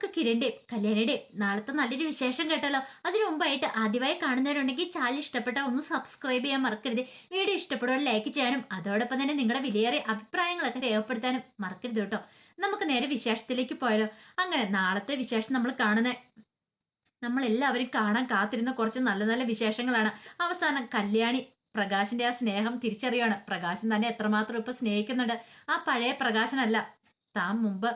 നമുക്ക് കിരണിന്റെയും കല്യാണിയുടെയും. നാളത്തെ നല്ലൊരു വിശേഷം കേട്ടല്ലോ. അതിനു മുമ്പായിട്ട് ആദ്യമായി കാണുന്നവരുണ്ടെങ്കിൽ ചാനൽ ഇഷ്ടപ്പെട്ട ഒന്ന് സബ്സ്ക്രൈബ് ചെയ്യാൻ മറക്കരുത്. വീഡിയോ ഇഷ്ടപ്പെടുവാൻ ലൈക്ക് ചെയ്യാനും അതോടൊപ്പം തന്നെ നിങ്ങളുടെ വിലയേറിയ അഭിപ്രായങ്ങളൊക്കെ രേഖപ്പെടുത്താനും മറക്കരുത് കേട്ടോ. നമുക്ക് നേരെ വിശേഷത്തിലേക്ക് പോയാലോ. അങ്ങനെ നാളത്തെ വിശേഷം നമ്മൾ കാണുന്നത് നമ്മളെല്ലാവരും കാണാൻ കാത്തിരുന്ന കുറച്ച് നല്ല നല്ല വിശേഷങ്ങളാണ്. അവസാനം കല്യാണി പ്രകാശിന്റെ ആ സ്നേഹം തിരിച്ചറിയാണ് പ്രകാശൻ തന്നെ എത്രമാത്രം ഇപ്പൊ സ്നേഹിക്കുന്നുണ്ട്. ആ പഴയ പ്രകാശനല്ല താൻ മുമ്പ്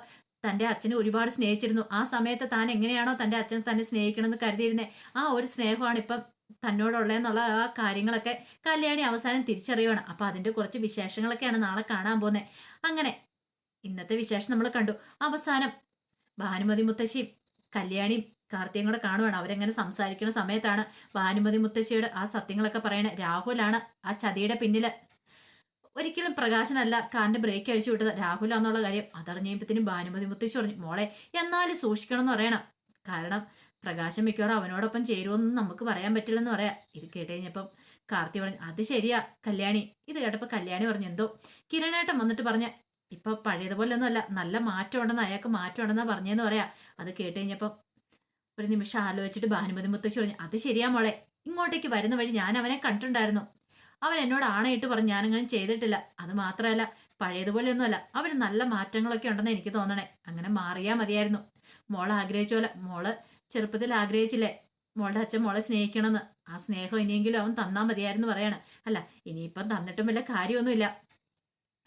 തന്റെ അച്ഛനെ ഒരുപാട് സ്നേഹിച്ചിരുന്നു. ആ സമയത്ത് താൻ എങ്ങനെയാണോ തന്റെ അച്ഛൻ തന്നെ സ്നേഹിക്കണമെന്ന് കരുതിയിരുന്നത് ആ ഒരു സ്നേഹമാണ് ഇപ്പം തന്നോടുള്ളതെന്നുള്ള ആ കാര്യങ്ങളൊക്കെ കല്യാണി അവസാനം തിരിച്ചറിയുവാണ്. അപ്പോൾ അതിന്റെ കുറച്ച് വിശേഷങ്ങളൊക്കെയാണ് നാളെ കാണാൻ പോകുന്നത് അങ്ങനെ ഇന്നത്തെ വിശേഷം നമ്മൾ കണ്ടു. അവസാനം ഭാനുമതി മുത്തശ്ശിയും കല്യാണിയും കാർത്തിയും കൂടെ കാണുവാണ്. അവരെങ്ങനെ സംസാരിക്കുന്ന സമയത്താണ് ഭാനുമതി മുത്തശ്ശിയോട് ആ സത്യങ്ങളൊക്കെ പറയണേ. രാഹുലാണ് ആ ചതിയുടെ പിന്നിൽ ഒരിക്കലും പ്രകാശനല്ല കാറിന്റെ ബ്രേക്ക് അഴിച്ചു വിട്ടത് രാഹുലാന്നുള്ള കാര്യം അതറിഞ്ഞപ്പോഴത്തേനും ഭാനുമതി മുത്തശ്ശി പറഞ്ഞു മോളെ എന്നാലും സൂക്ഷിക്കണം എന്ന് പറയണം. കാരണം പ്രകാശം മിക്കവാറും അവനോടൊപ്പം ചേരുമെന്ന് നമുക്ക് പറയാൻ പറ്റില്ലെന്ന് പറയാം. ഇത് കേട്ട് കാർത്തി പറഞ്ഞു അത് ശരിയാ കല്യാണി. ഇത് കേട്ടപ്പോൾ കല്യാണി പറഞ്ഞു എന്തോ? കിരണേട്ടൻ വന്നിട്ട് പറഞ്ഞ ഇപ്പൊ പഴയതുപോലെ ഒന്നും അല്ല നല്ല മാറ്റം ഉണ്ടെന്ന് അയാൾക്ക് മാറ്റം ഉണ്ടെന്നാ പറഞ്ഞെന്ന് പറയാ. അത് കേട്ട് ഒരു നിമിഷം ആലോചിച്ചിട്ട് ഭാനുമതി മുത്തശ്ശി പറഞ്ഞു അത് ശരിയാ മോളെ ഇങ്ങോട്ടേക്ക് വരുന്ന വഴി ഞാൻ അവനെ കണ്ടിട്ടുണ്ടായിരുന്നു. അവൻ എന്നോട് ആണയിട്ട് പറഞ്ഞു ഞാനങ്ങനെ ചെയ്തിട്ടില്ല. അത് മാത്രമല്ല പഴയതുപോലെ ഒന്നുമല്ല അവന് നല്ല മാറ്റങ്ങളൊക്കെ ഉണ്ടെന്ന് എനിക്ക് തോന്നണേ. അങ്ങനെ മാറിയാ മതിയായിരുന്നു. മോൾ ആഗ്രഹിച്ച മോൾ ചെറുപ്പത്തിൽ ആഗ്രഹിച്ചില്ലേ? മോളുടെ അച്ഛൻ മോളെ സ്നേഹിക്കണമെന്ന്. ആ സ്നേഹം ഇനിയെങ്കിലും അവൻ തന്നാൽ മതിയായിരുന്നു പറയണം. അല്ല ഇനിയിപ്പം തന്നിട്ടും വല്ല കാര്യമൊന്നുമില്ല.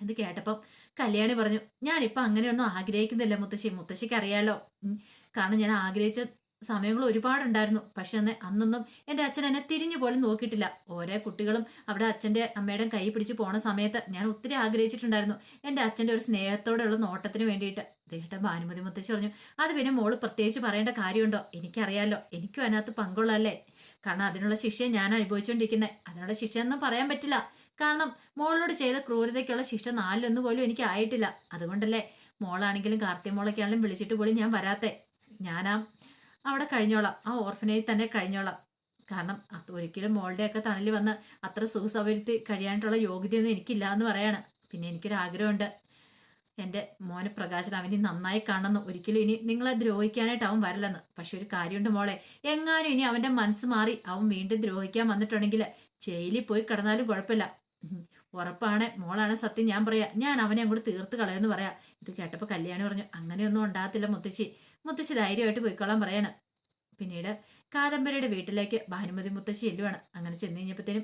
ഇത് കേട്ടപ്പം കല്യാണി പറഞ്ഞു ഞാനിപ്പം അങ്ങനെയൊന്നും ആഗ്രഹിക്കുന്നില്ല മുത്തശ്ശി. മുത്തശ്ശിക്ക് അറിയാലോ. കാരണം ഞാൻ ആഗ്രഹിച്ച സമയങ്ങൾ ഒരുപാടുണ്ടായിരുന്നു. പക്ഷെ അന്ന് അന്നൊന്നും എന്റെ അച്ഛൻ എന്നെ തിരിഞ്ഞു പോലും നോക്കിയിട്ടില്ല. ഓരോ കുട്ടികളും അവിടെ അച്ഛന്റെ അമ്മയുടെയും കൈ പിടിച്ച് പോണ സമയത്ത് ഞാൻ ഒത്തിരി ആഗ്രഹിച്ചിട്ടുണ്ടായിരുന്നു എന്റെ അച്ഛന്റെ ഒരു സ്നേഹത്തോടെയുള്ള നോട്ടത്തിന് വേണ്ടിയിട്ട്. ദേഹത്തെ ഭാനുമതി മുത്തശ്ശി പറഞ്ഞു അത് പിന്നെ മോൾ പ്രത്യേകിച്ച് പറയേണ്ട കാര്യമുണ്ടോ? എനിക്കറിയാലോ. എനിക്കും അതിനകത്ത് പങ്കുള്ളല്ലേ കാരണം അതിനുള്ള ശിക്ഷയെ ഞാൻ അനുഭവിച്ചുകൊണ്ടിരിക്കുന്നത് അതിനുള്ള ശിക്ഷയൊന്നും പറയാൻ പറ്റില്ല. കാരണം മോളോട് ചെയ്ത ക്രൂരതയ്ക്കുള്ള ശിക്ഷ നാലിലൊന്നും പോലും എനിക്ക് ആയിട്ടില്ല. അതുകൊണ്ടല്ലേ മോളാണെങ്കിലും കാർത്തിക മോളൊക്കെയാണെങ്കിലും വിളിച്ചിട്ട് പോലും ഞാൻ വരാത്തെ. ഞാനാ അവിടെ കഴിഞ്ഞോളാം. ആ ഓർഫനേജിൽ തന്നെ കഴിഞ്ഞോളാം. കാരണം അത് ഒരിക്കലും മോളുടെയൊക്കെ തണലിൽ വന്ന് അത്ര സുഖസൗകര്യത്തിൽ കഴിയാനായിട്ടുള്ള യോഗ്യതയൊന്നും എനിക്കില്ല എന്ന് പറയാണ്. പിന്നെ എനിക്കൊരു ആഗ്രഹമുണ്ട് എന്റെ മോനെ പ്രകാശൻ അവന് നന്നായി കാണുന്നു ഒരിക്കലും ഇനി നിങ്ങളെ ദ്രോഹിക്കാനായിട്ട് അവൻ വരില്ലെന്ന്. പക്ഷെ ഒരു കാര്യമുണ്ട് മോളെ. എങ്ങാനും ഇനി അവന്റെ മനസ്സ് മാറി അവൻ വീണ്ടും ദ്രോഹിക്കാൻ വന്നിട്ടുണ്ടെങ്കിൽ ജയിലിൽ പോയി കിടന്നാലും കുഴപ്പമില്ല. ഉറപ്പാണ്. മോളാണ് സത്യം ഞാൻ പറയാ. ഞാൻ അവനെ അങ്ങോട്ട് തീർത്ത് കളയെന്ന് പറയാ. ഇത് കേട്ടപ്പോൾ കല്യാണി പറഞ്ഞു അങ്ങനെയൊന്നും ഉണ്ടാകത്തില്ല മുത്തശ്ശി. മുത്തശ്ശി ധൈര്യമായിട്ട് പോയിക്കോളാൻ പറയണം. പിന്നീട് കാദംബരിയുടെ വീട്ടിലേക്ക് ഭാനുമതി മുത്തശ്ശി എല്ലുവാണ് അങ്ങനെ ചെന്ന് കഴിഞ്ഞപ്പോഴത്തേനും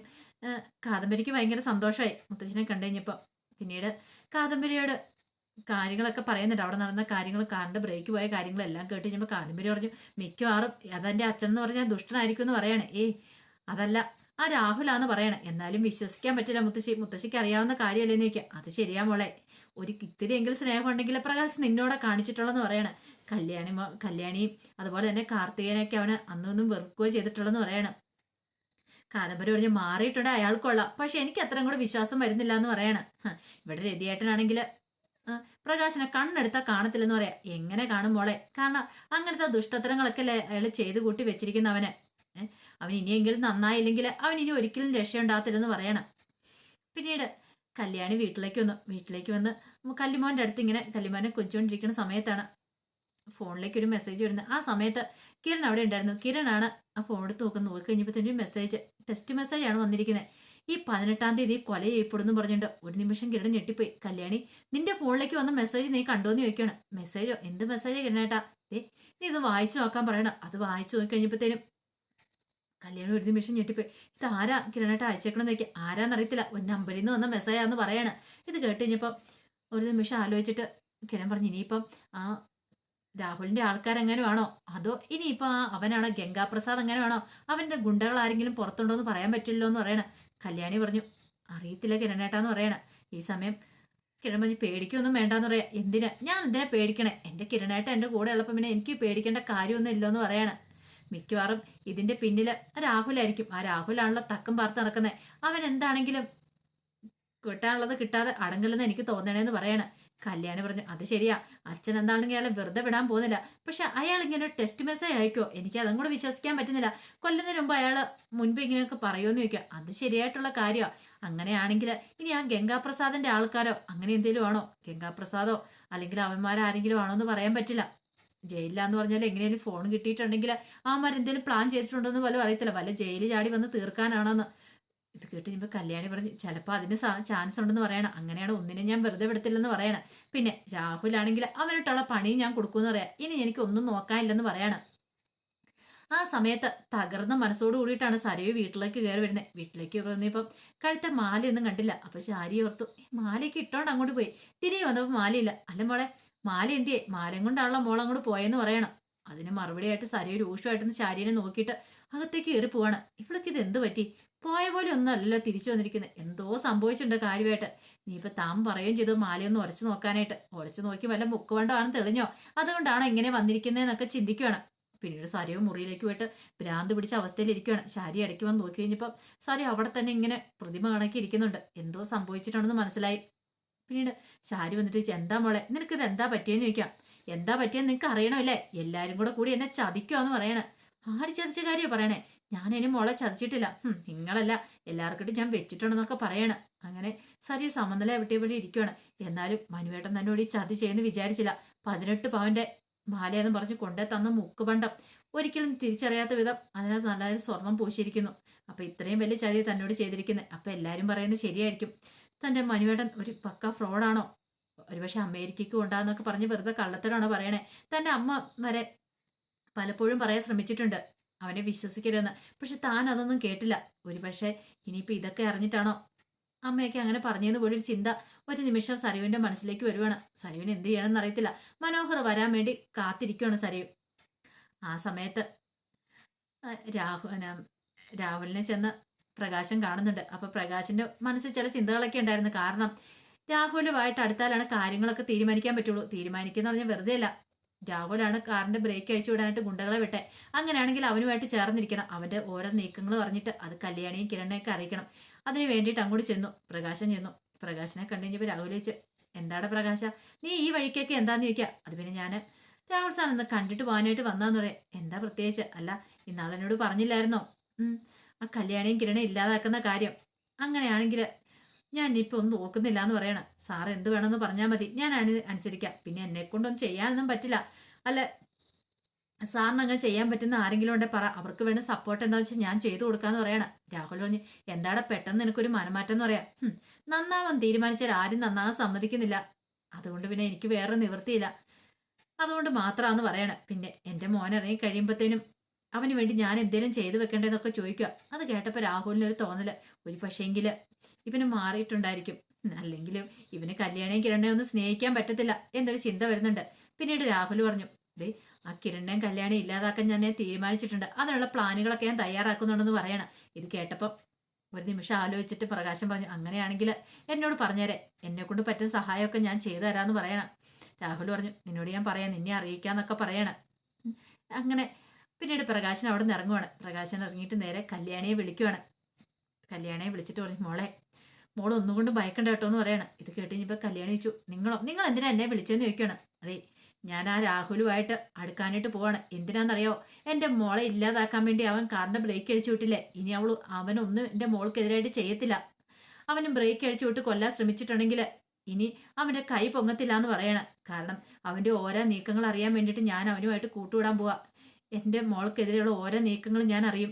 കാദംബരിക്ക് ഭയങ്കര സന്തോഷമായി മുത്തശ്ശിനെ കണ്ടു കഴിഞ്ഞപ്പോൾ പിന്നീട് കാദംബരിയോട് കാര്യങ്ങളൊക്കെ പറയുന്നുണ്ട്. അവിടെ നടന്ന കാര്യങ്ങൾ കാറിന്റെ ബ്രേക്ക് പോയ കാര്യങ്ങളെല്ലാം കേട്ട് കഴിഞ്ഞപ്പോൾ കാദംബരി പറഞ്ഞു മിക്കവാറും അതെന്റെ അച്ഛൻ എന്ന് പറഞ്ഞാൽ ദുഷ്ടനായിരിക്കും എന്ന് പറയാണ്. ഏയ് അതല്ല. ആ രാഹുലാന്ന് പറയണേ. എന്നാലും വിശ്വസിക്കാൻ പറ്റില്ല മുത്തശ്ശി. മുത്തശ്ശിക്ക് അറിയാവുന്ന കാര്യമല്ലേന്ന് ചോദിക്കാം. അത് ശരിയാ മോളെ. ഒരു ഇത്തിരിയെങ്കിലും സ്നേഹം ഉണ്ടെങ്കിൽ പ്രകാശ് നിന്നോടെ കാണിച്ചിട്ടുള്ളെന്ന് പറയണേ. കല്യാണി കല്യാണി കല്യാണിയും അതുപോലെ തന്നെ കാർത്തികനെയൊക്കെ അവന് അന്നൊന്നും വെറുക്കുകയോ ചെയ്തിട്ടുള്ളെന്ന് പറയണം. കാദംബരി പറഞ്ഞ് മാറിയിട്ടുണ്ട്. അയാൾക്കൊള്ളാം പക്ഷെ എനിക്ക് അത്രയും കൂടെ വിശ്വാസം വരുന്നില്ല എന്ന് പറയണം ഇവിടെ രതിയേട്ടനാണെങ്കിൽ പ്രകാശിനെ കണ്ണെടുത്താൽ കാണത്തില്ലെന്ന് പറയാം. എങ്ങനെ കാണും മോളെ? കാരണം അങ്ങനത്തെ ദുഷ്ടത്തരങ്ങളൊക്കെ അയാൾ ചെയ്തു കൂട്ടി വെച്ചിരിക്കുന്ന അവന് ഏ, അവൻ ഇനിയെങ്കിലും നന്നായില്ലെങ്കിൽ അവൻ ഇനി ഒരിക്കലും രക്ഷയുണ്ടാകത്തില്ലെന്ന് പറയണം. പിന്നീട് കല്യാണി വീട്ടിലേക്ക് വന്നു. വീട്ടിലേക്ക് വന്ന് കല്ലിമോന്റെ അടുത്ത് ഇങ്ങനെ കല്ലിമോനെ കൊച്ചുകൊണ്ടിരിക്കുന്ന സമയത്താണ് ഫോണിലേക്ക് ഒരു മെസ്സേജ് വരുന്നത്. ആ സമയത്ത് കിരൺ അവിടെ ഉണ്ടായിരുന്നു. കിരണാണ് ആ ഫോൺ എടുത്ത് നോക്കുന്നത്. നോക്കി കഴിഞ്ഞപ്പോഴത്തേനും മെസ്സേജ് ടെസ്റ്റ് മെസ്സേജ് ആണ് വന്നിരിക്കുന്നത്. ഈ പതിനെട്ടാം തീയതി കൊല ചെയ്യപ്പെടുന്നു പറഞ്ഞിട്ട് ഒരു നിമിഷം കിരൺ ഞെട്ടിപ്പോയി. കല്യാണി നിന്റെ ഫോണിലേക്ക് വന്ന മെസ്സേജ് നീ കണ്ടോന്ന് ചോദിക്കണം മെസ്സേജോ എന്ത് മെസ്സേജാ കിരണേട്ടാ? ദേ നീ ഇത് വായിച്ചു നോക്കാൻ പറയണം. അത് വായിച്ചു നോക്കി കഴിഞ്ഞപ്പോഴത്തേനും കല്യാണി ഒരു നിമിഷം ഞെട്ടിപ്പോയി. ഇത് ആരാ കിരണേട്ട അയച്ചേക്കണം നോക്കി ആരാന്നറിയത്തില്ല ഒരു നമ്പറിൽ നിന്ന് വന്ന മെസ്സേജാന്ന് പറയാണ്. ഇത് കേട്ട് കഴിഞ്ഞപ്പം ഒരു നിമിഷം ആലോചിച്ചിട്ട് കിരൺ പറഞ്ഞു ഇനിയിപ്പം ആ രാഹുലിന്റെ ആൾക്കാരെങ്ങനെയും ആണോ? അതോ ഇനിയിപ്പോൾ ആ അവനാണോ? ഗംഗാപ്രസാദ് എങ്ങനെയാണോ അവന്റെ ഗുണ്ടകൾ ആരെങ്കിലും പുറത്തുണ്ടോ എന്ന് പറയാൻ പറ്റില്ലോ എന്ന് പറയണ. കല്യാണി പറഞ്ഞു അറിയത്തില്ല കിരണേട്ടാന്ന് പറയണ. ഈ സമയം കിരൺ പറഞ്ഞു പേടിക്കൊന്നും വേണ്ടാന്ന് പറയാം. എന്തിനാ? ഞാൻ എന്തിനാ പേടിക്കണേ? എന്റെ കിരണേട്ട എന്റെ കൂടെ ഉള്ളപ്പം പിന്നെ എനിക്ക് പേടിക്കേണ്ട കാര്യമൊന്നും ഇല്ലെന്ന് പറയണ. മിക്കവാറും ഇതിന്റെ പിന്നിൽ രാഹുലായിരിക്കും. ആ രാഹുലാണല്ലോ തക്കം പാർത്ത് നടക്കുന്നത് അവൻ എന്താണെങ്കിലും കിട്ടാനുള്ളത് കിട്ടാതെ അടങ്ങില്ലെന്ന് എനിക്ക് തോന്നണേന്ന് പറയാണ്. കല്യാണി പറഞ്ഞു അത് ശരിയാ. അച്ഛൻ എന്താണെങ്കിൽ അയാൾ വെറുതെ വിടാൻ പോകുന്നില്ല. പക്ഷെ അയാൾ ഇങ്ങനെ ടെസ്റ്റ് മെസ്സേജ് അയക്കോ എനിക്ക് അതും കൂടെ വിശ്വസിക്കാൻ പറ്റുന്നില്ല. കൊല്ലുന്നതിന് മുമ്പ് അയാൾ മുൻപ് ഇങ്ങനെയൊക്കെ പറയുമെന്ന് ചോദിക്കുക അത് ശരിയായിട്ടുള്ള കാര്യമാണ് അങ്ങനെയാണെങ്കിൽ ഇനി ആ ഗംഗാപ്രസാദിന്റെ ആൾക്കാരോ അങ്ങനെ എന്തെങ്കിലും ആണോ? ഗംഗാപ്രസാദോ? അല്ലെങ്കിൽ അവന്മാരാരെങ്കിലും ആണോ എന്ന് പറയാൻ പറ്റില്ല. ജയിലിലാന്ന് പറഞ്ഞാൽ എങ്ങനെയാലും ഫോൺ കിട്ടിയിട്ടുണ്ടെങ്കിൽ ആമാരെന്തെങ്കിലും പ്ലാൻ ചെയ്തിട്ടുണ്ടോ എന്ന് പോലും അറിയത്തില്ല. വല്ല ജയിലിൽ ചാടി വന്ന് തീർക്കാനാണെന്ന്. ഇത് കേട്ട് കല്യാണി പറഞ്ഞു ചിലപ്പോൾ അതിന് ചാൻസ് ഉണ്ടെന്ന് പറയണം. അങ്ങനെയാണ് ഒന്നിനും ഞാൻ വെറുതെ വിടത്തില്ലെന്ന് പറയണം. പിന്നെ രാഹുൽ ആണെങ്കിൽ അവനിട്ടുള്ള പണിയും ഞാൻ കൊടുക്കുമെന്ന് പറയാം. ഇനി എനിക്ക് ഒന്നും നോക്കാനില്ലെന്ന് പറയണം. ആ സമയത്ത് തകർന്ന മനസ്സോട് കൂടിയിട്ടാണ് സരയു വീട്ടിലേക്ക് കയറി വരുന്നത് വീട്ടിലേക്ക് വന്നിപ്പം കഴുത്ത മാലയൊന്നും കണ്ടില്ല. അപ്പൊ ശാരി ഓർത്തു "ഏ, മാലയൊക്കെ ഇട്ടോണ്ട് അങ്ങോട്ട് പോയി. തിരികെ വന്നപ്പോൾ മാലയില്ല. അല്ല മോളെ മാല എന്തിയെ? മാലയും കൊണ്ടാണല്ലോ മോൾ അങ്ങോട്ട് പോയെന്ന് പറയണം. അതിന് മറുപടിയായിട്ട് സരയു രൂക്ഷമായിട്ടൊന്ന് ശാരീനെ നോക്കിയിട്ട് അകത്തേക്ക് കയറി പോവാണ്. ഇവൾക്ക് ഇത് എന്ത് പറ്റി? പോയ പോലെ ഒന്നും അല്ലല്ലോ തിരിച്ചു വന്നിരിക്കുന്നത് എന്തോ സംഭവിച്ചിട്ടുണ്ട് കാര്യമായിട്ട്. നീ ഇപ്പൊ താൻ പറയുകയും ചെയ്തു മാലയൊന്ന് ഉരച്ചു നോക്കാനായിട്ട്. ഉരച്ചു നോക്കി വല്ല മുക്കുവണ്ടമാണെന്ന് തെളിഞ്ഞോ? അതുകൊണ്ടാണ് ഇങ്ങനെ വന്നിരിക്കുന്നതെന്നൊക്കെ ചിന്തിക്കുകയാണ് പിന്നീട് സരയോ മുറിയിലേക്ക് പോയിട്ട് ഭ്രാന്ത് പിടിച്ച അവസ്ഥയിലിരിക്കുകയാണ് ശാരി ഇടയ്ക്ക് വന്ന് നോക്കി കഴിഞ്ഞപ്പോൾ സാരി അവിടെ തന്നെ ഇങ്ങനെ പ്രതിമ കണക്കി ഇരിക്കുന്നുണ്ട് എന്തോ സംഭവിച്ചിട്ടുണ്ടെന്ന് മനസ്സിലായി. പിന്നീട് സാരി വന്നിട്ട് ചോദിച്ചു എന്താ മോളെ? നിനക്ക് ഇത് എന്താ പറ്റിയെന്ന് ചോദിക്കാം. എന്താ പറ്റിയെന്ന് നിനക്ക് അറിയണമല്ലേ? എല്ലാരും കൂടെ കൂടി എന്നെ ചതിക്കുവാന്ന് പറയണേ. ആര് ചതിച്ച കാര്യം പറയണേ? ഞാൻ ഇനി മോളെ ചതിച്ചിട്ടില്ല. നിങ്ങളല്ല. എല്ലാവർക്കിട്ടും ഞാൻ വെച്ചിട്ടുണ്ടെന്നൊക്കെ പറയണേ. അങ്ങനെ സരി സമനില എവിടെ വഴി ഇരിക്കുകയാണ് എന്നാലും മനുവേട്ടൻ തന്നോട് ഈ ചതി ചെയ്യുന്ന വിചാരിച്ചില്ല. പതിനെട്ട് പവന്റെ മാലയെന്ന് പറഞ്ഞ് കൊണ്ടേ തന്ന മുക്കുപണ്ടം ഒരിക്കലും തിരിച്ചറിയാത്ത വിധം അതിനകത്ത് നല്ലൊരു സ്വർണം പൂശിയിരിക്കുന്നു. അപ്പൊ ഇത്രയും വലിയ ചതി തന്നോട് ചെയ്തിരിക്കുന്നത് അപ്പൊ എല്ലാരും പറയുന്നത് ശരിയായിരിക്കും. തന്റെ മനുവേടൻ ഒരു പക്ക ഫ്രോഡാണോ? ഒരുപക്ഷെ അമേരിക്കയ്ക്ക് കൊണ്ടാന്നൊക്കെ പറഞ്ഞ് വെറുതെ കള്ളത്തരാണോ പറയണേ? തന്റെ അമ്മ വരെ പലപ്പോഴും പറയാൻ ശ്രമിച്ചിട്ടുണ്ട്. അവനെ വിശ്വസിക്കരുതെന്ന്. പക്ഷെ താൻ അതൊന്നും കേട്ടില്ല. ഒരുപക്ഷെ ഇനിയിപ്പോൾ ഇതൊക്കെ അറിഞ്ഞിട്ടാണോ? അമ്മയൊക്കെ അങ്ങനെ പറഞ്ഞതെന്ന് പോലെ ഒരു ചിന്ത ഒരു നിമിഷം സരയുവിന്റെ മനസ്സിലേക്ക് വരുവാണ്. സരുവിന് എന്ത് ചെയ്യണമെന്ന് അറിയത്തില്ല. മനോഹർ വരാൻ വേണ്ടി കാത്തിരിക്കുകയാണ് സരയു ആ സമയത്ത് രാഹു രാഹുലിനെ ചെന്ന് പ്രകാശം കാണുന്നുണ്ട്. അപ്പൊ പ്രകാശിന്റെ മനസ്സിൽ ചില ചിന്തകളൊക്കെ ഉണ്ടായിരുന്നു. കാരണം രാഹുലുമായിട്ട് അടുത്താലാണ് കാര്യങ്ങളൊക്കെ തീരുമാനിക്കാൻ പറ്റുള്ളൂ. തീരുമാനിക്കുന്ന പറഞ്ഞാൽ വെറുതെ അല്ല. രാഹുലാണ് കാറിന്റെ ബ്രേക്ക് അഴിച്ചു വിടാനായിട്ട് ഗുണ്ടകളെ വിട്ടെ. അങ്ങനെയാണെങ്കിൽ അവനുമായിട്ട് ചേർന്നിരിക്കണം. അവന്റെ ഓരോ നീക്കങ്ങൾ പറഞ്ഞിട്ട് അത് കല്യാണിയും കിരണിനെയൊക്കെ അറിയിക്കണം. അതിന് വേണ്ടിയിട്ട് അങ്ങോട്ട് ചെന്നു. പ്രകാശൻ ചെന്നു. പ്രകാശനെ കണ്ടുകഴിഞ്ഞപ്പോൾ രാഹുൽ ചോദിച്ചു എന്താടാ പ്രകാശ? നീ ഈ വഴിക്കൊക്കെ എന്താന്ന് ചോദിക്കുക അത് പിന്നെ ഞാൻ രാഹുൽ സാർ കണ്ടിട്ട് പോകാനായിട്ട് വന്നാന്ന് പറയാം. എന്താ പ്രത്യേകിച്ച്? അല്ല ഇന്നാളെന്നോട് പറഞ്ഞില്ലായിരുന്നോ? ആ കല്യാണിയും കിരണയും ഇല്ലാതാക്കുന്ന കാര്യം. അങ്ങനെയാണെങ്കിൽ ഞാൻ ഇപ്പൊ ഒന്നും നോക്കുന്നില്ല എന്ന് പറയണം. സാർ എന്ത് വേണമെന്ന് പറഞ്ഞാൽ മതി. ഞാൻ അനു അനുസരിക്കാം. പിന്നെ എന്നെ കൊണ്ടൊന്നും ചെയ്യാനൊന്നും പറ്റില്ല. അല്ല സാറിന് അങ്ങനെ ചെയ്യാൻ പറ്റുന്ന ആരെങ്കിലും ഉണ്ടെ പറ. അവർക്ക് വേണ്ട സപ്പോർട്ട് എന്താണെന്ന് വെച്ചാൽ ഞാൻ ചെയ്തു കൊടുക്കാന്ന് പറയണം. രാഹുൽ പറഞ്ഞു എന്താടാ പെട്ടെന്ന് നിനക്കൊരു മനമാറ്റം എന്ന് പറയാം. "ഹും, നന്നാവാൻ തീരുമാനിച്ചാൽ ആരും നന്നാവാൻ സമ്മതിക്കുന്നില്ല. അതുകൊണ്ട് പിന്നെ എനിക്ക് വേറെ നിവൃത്തിയില്ല. അതുകൊണ്ട് മാത്രമാണെന്ന് പറയണം. പിന്നെ എന്റെ മോൻ കഴിയുമ്പോഴത്തേനും അവന് വേണ്ടി ഞാൻ എന്തേലും ചെയ്തു വെക്കേണ്ടതെന്നൊക്കെ ചോദിക്കുക. അത് കേട്ടപ്പോൾ രാഹുലിന് ഒരു തോന്നൽ. ഒരു പക്ഷേങ്കിൽ ഇവന് മാറിയിട്ടുണ്ടായിരിക്കും. അല്ലെങ്കിലും ഇവന് കല്യാണയും കിരണയും ഒന്നും സ്നേഹിക്കാൻ പറ്റത്തില്ല എന്നൊരു ചിന്ത വരുന്നുണ്ട്. പിന്നീട് രാഹുൽ പറഞ്ഞു ദേ ആ കിരണയും കല്യാണം ഇല്ലാതാക്കാൻ ഞാൻ തീരുമാനിച്ചിട്ടുണ്ട്. അതിനുള്ള പ്ലാനുകളൊക്കെ ഞാൻ തയ്യാറാക്കുന്നുണ്ടെന്ന് പറയണം. ഇത് കേട്ടപ്പം ഒരു നിമിഷം ആലോചിച്ചിട്ട് പ്രകാശം പറഞ്ഞു അങ്ങനെയാണെങ്കിൽ എന്നോട് പറഞ്ഞേരെ. എന്നെ കൊണ്ട് പറ്റുന്ന സഹായമൊക്കെ ഞാൻ ചെയ്തു തരാമെന്ന് പറയണം. രാഹുൽ പറഞ്ഞു നിന്നോട് ഞാൻ പറയാം. നിന്നെ അറിയിക്കാന്നൊക്കെ പറയണം. അങ്ങനെ പിന്നീട് പ്രകാശൻ അവിടെ നിന്ന് ഇറങ്ങുവാണ്. പ്രകാശൻ ഇറങ്ങിയിട്ട് നേരെ കല്യാണിയെ വിളിക്കുവാണ്. കല്യാണിയെ വിളിച്ചിട്ട് പറഞ്ഞു മോളെ മോൾ ഒന്നുകൊണ്ട് ഭയക്കണ്ട കേട്ടോ എന്ന് പറയണം. ഇത് കേട്ട് കഴിഞ്ഞപ്പോൾ കല്യാണി ചോദിച്ചു നിങ്ങളോ? നിങ്ങൾ എന്തിനാ എന്നെ വിളിച്ചെന്ന് ചോദിക്കണം അതെ ഞാൻ ആ രാഹുലുമായിട്ട് അടുക്കാനായിട്ട് പോവാണ്. എന്തിനാണെന്നറിയോ എന്റെ മോളെ ഇല്ലാതാക്കാൻ വേണ്ടി അവൻ കാറിന്റെ ബ്രേക്ക് അടിച്ചു വിട്ടില്ലേ? ഇനി അവൾ അവനൊന്നും എന്റെ മോൾക്കെതിരായിട്ട് ചെയ്യത്തില്ല. അവനും ബ്രേക്ക് അടിച്ചു വിട്ട് കൊല്ലാൻ ശ്രമിച്ചിട്ടുണ്ടെങ്കിൽ ഇനി അവന്റെ കൈ പൊങ്ങത്തില്ല എന്ന് പറയണം. കാരണം അവന്റെ ഓരോ നീക്കങ്ങൾ അറിയാൻ വേണ്ടിയിട്ട് ഞാൻ അവനുമായിട്ട് കൂട്ടുവിടാൻ പോവാ. എന്റെ മോൾക്കെതിരെയുള്ള ഓരോ നീക്കങ്ങളും ഞാൻ അറിയും.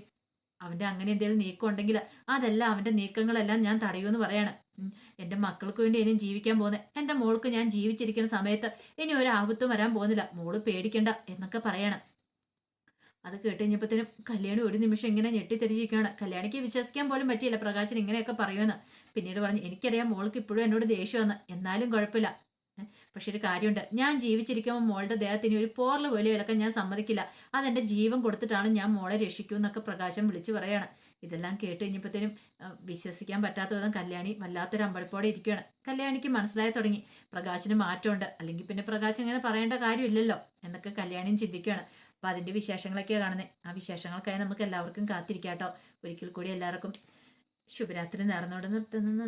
അവന്റെ അങ്ങനെ എന്തെങ്കിലും നീക്കം ഉണ്ടെങ്കിൽ അതെല്ലാം അവന്റെ നീക്കങ്ങളെല്ലാം ഞാൻ തടയുമെന്ന് പറയാണ്. എന്റെ മക്കൾക്ക് വേണ്ടി ഇനിയും ജീവിക്കാൻ പോകുന്നത് എന്റെ മോൾക്ക് ഞാൻ ജീവിച്ചിരിക്കുന്ന സമയത്ത് ഇനി ഒരു ആപത്തും വരാൻ പോകുന്നില്ല. മോൾ പേടിക്കണ്ട എന്നൊക്കെ പറയണം. അത് കേട്ട് കഴിഞ്ഞപ്പോഴത്തേനും കല്യാണി ഒരു നിമിഷം ഇങ്ങനെ ഞെട്ടിത്തെരിച്ചിരിക്കുകയാണ്. കല്യാണിക്ക് വിശ്വസിക്കാൻ പോലും പറ്റിയില്ല പ്രകാശൻ ഇങ്ങനെയൊക്കെ പറയുമെന്ന്. പിന്നീട് പറഞ്ഞു എനിക്കറിയാം മോൾക്ക് ഇപ്പോഴും എന്നോട് ദേഷ്യമെന്ന് എന്നാലും കുഴപ്പമില്ല. പക്ഷെ ഒരു കാര്യമുണ്ട്. ഞാൻ ജീവിച്ചിരിക്കുമ്പോൾ മോളുടെ ദേഹത്തിന് ഒരു പോർല പോലെ ഇളക്കാൻ ഞാൻ സമ്മതിക്കില്ല. അതെന്റെ ജീവൻ കൊടുത്തിട്ടാണ് ഞാൻ മോളെ രക്ഷിക്കൂ എന്നൊക്കെ പ്രകാശം വിളിച്ചു പറയാണ്. ഇതെല്ലാം കേട്ട് കഴിഞ്ഞപ്പോഴത്തേനും വിശ്വസിക്കാൻ പറ്റാത്ത വിധം കല്യാണി വല്ലാത്തൊരു അമ്പഴപ്പോടെ ഇരിക്കുകയാണ്. കല്യാണിക്ക് മനസ്സിലായി തുടങ്ങി. പ്രകാശിന് മാറ്റമുണ്ട്. അല്ലെങ്കിൽ പിന്നെ പ്രകാശ് ഇങ്ങനെ പറയേണ്ട കാര്യമില്ലല്ലോ എന്നൊക്കെ കല്യാണിയും ചിന്തിക്കുകയാണ്. അപ്പൊ അതിന്റെ വിശേഷങ്ങളൊക്കെ കാണുന്നത് ആ വിശേഷങ്ങൾക്കായി നമുക്ക് എല്ലാവർക്കും കാത്തിരിക്കാട്ടോ. ഒരിക്കൽ കൂടി എല്ലാവർക്കും ശുഭരാത്രി നേർന്നോട് നിർത്തുന്നു.